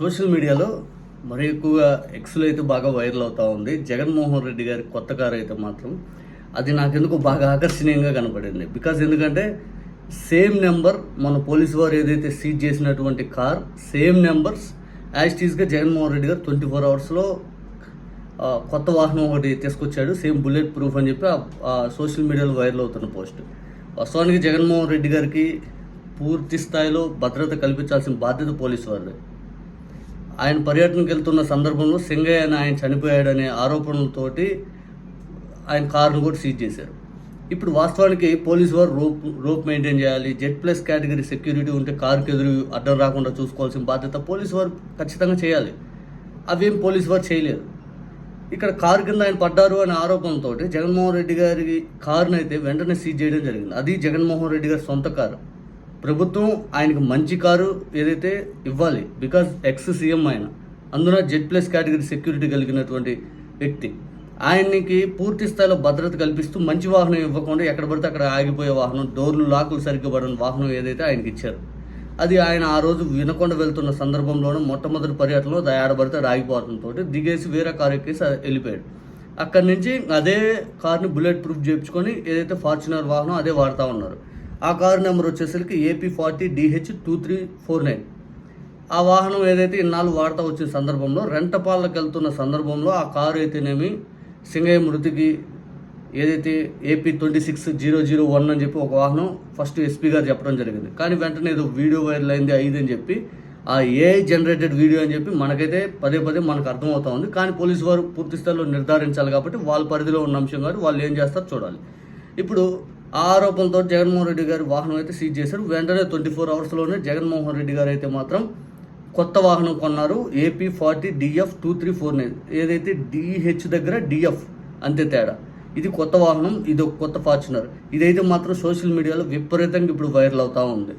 Social మీడియాలో మరి ఎక్కువగా ఎక్స్లో అయితే బాగా వైరల్ అవుతూ ఉంది. జగన్మోహన్ రెడ్డి గారి కొత్త కారు అయితే మాత్రం అది నాకెందుకు బాగా ఆకర్షణీయంగా కనపడింది. బికాజ్ ఎందుకంటే సేమ్ నెంబర్ మన పోలీసు వారు ఏదైతే సీజ్ చేసినటువంటి కార్ సేమ్ నెంబర్స్ యాజ్ టీజ్గా జగన్మోహన్ రెడ్డి గారు ట్వంటీ ఫోర్ అవర్స్లో కొత్త వాహనం ఒకటి తీసుకొచ్చాడు. సేమ్ బుల్లెట్ ప్రూఫ్ అని చెప్పి ఆ సోషల్ మీడియాలో వైరల్ అవుతున్న పోస్ట్ వాస్తవానికి జగన్మోహన్ రెడ్డి గారికి పూర్తి స్థాయిలో భద్రత కల్పించాల్సిన బాధ్యత పోలీసు వారిది. ఆయన పర్యటనకు వెళ్తున్న సందర్భంలో సింగయ్య అని ఆయన చనిపోయాడనే ఆరోపణలతోటి ఆయన కారును కూడా సీజ్ చేశారు. ఇప్పుడు వాస్తవానికి పోలీసు వారు రోప్ రోప్ మెయింటైన్ చేయాలి. జెడ్ ప్లస్ కేటగిరీ సెక్యూరిటీ ఉంటే కారుకి ఎదురు అడ్డం రాకుండా చూసుకోవాల్సిన బాధ్యత పోలీసు వారు ఖచ్చితంగా చేయాలి. అవేం పోలీసు వారు చేయలేదు ఇక్కడ కారు కింద ఆయన పడ్డారు అనే ఆరోపణతో జగన్మోహన్ రెడ్డి గారి కారును అయితే వెంటనే సీజ్ చేయడం జరిగింది. అది జగన్మోహన్ రెడ్డి గారి సొంత కారు. ప్రభుత్వం ఆయనకి మంచి కారు ఏదైతే ఇవ్వాలి బికాజ్ ఎక్స్ సీఎం ఆయన. అందున జెడ్ ప్లస్ కేటగిరీ సెక్యూరిటీ కలిగినటువంటి వ్యక్తి. ఆయనకి పూర్తి స్థాయిలో భద్రత కల్పిస్తూ మంచి వాహనం ఇవ్వకుండా ఎక్కడ పడితే అక్కడ ఆగిపోయే వాహనం డోర్లు లాకులు సరిగ్గా పడిన వాహనం ఏదైతే ఆయనకి ఇచ్చారు. అది ఆయన ఆ రోజు వినకొండ వెళ్తున్న సందర్భంలోనూ మొట్టమొదటి పర్యటనలో దయాడబడితే రాగిపోవడంతో దిగేసి వేరే కారు ఎక్కేసి వెళ్ళిపోయాడు. అక్కడి నుంచి అదే కార్ని బుల్లెట్ ప్రూఫ్ చేయించుకొని ఏదైతే ఫార్చునర్ వాహనం అదే వాడుతూ ఉన్నారు. ఆ కారు నెంబర్ వచ్చేసరికి AP forty DH two three four nine. ఆ వాహనం ఏదైతే ఇన్నాళ్ళు వాడుతూ వచ్చిన సందర్భంలో రెంటపాళ్ళకి వెళ్తున్న సందర్భంలో ఆ కారు అయితేనేమి సింగయ్య మృతికి ఏదైతే AP twenty six zero zero one అని చెప్పి ఒక వాహనం ఫస్ట్ ఎస్పీ గారు చెప్పడం జరిగింది. కానీ వెంటనే ఏదో వీడియో వైరల్ అయింది ఐదు అని చెప్పి ఆ ఏఐ జనరేటెడ్ వీడియో అని చెప్పి మనకైతే పదే పదే మనకు అర్థమవుతా ఉంది. కానీ పోలీసు వారు పూర్తి స్థాయిలో నిర్ధారించాలి కాబట్టి వాళ్ళ పరిధిలో ఉన్న అంశం గారు వాళ్ళు ఏం చేస్తారో చూడాలి. ఇప్పుడు ఆ ఆరోపణలతో జగన్మోహన్ రెడ్డి గారి వాహనం అయితే సీజ్ చేశారు. వెంటనే ట్వంటీ ఫోర్ అవర్స్లోనే జగన్మోహన్ రెడ్డి గారు అయితే మాత్రం కొత్త వాహనం కొన్నారు. AP forty DF two three four nine ఏదైతే డిహెచ్ దగ్గర డిఎఫ్ అంతే తేడా. ఇది కొత్త వాహనం ఇది ఒక కొత్త ఫార్చునర్. ఇదైతే మాత్రం సోషల్ మీడియాలో విపరీతంగా ఇప్పుడు వైరల్ అవుతూ ఉంది.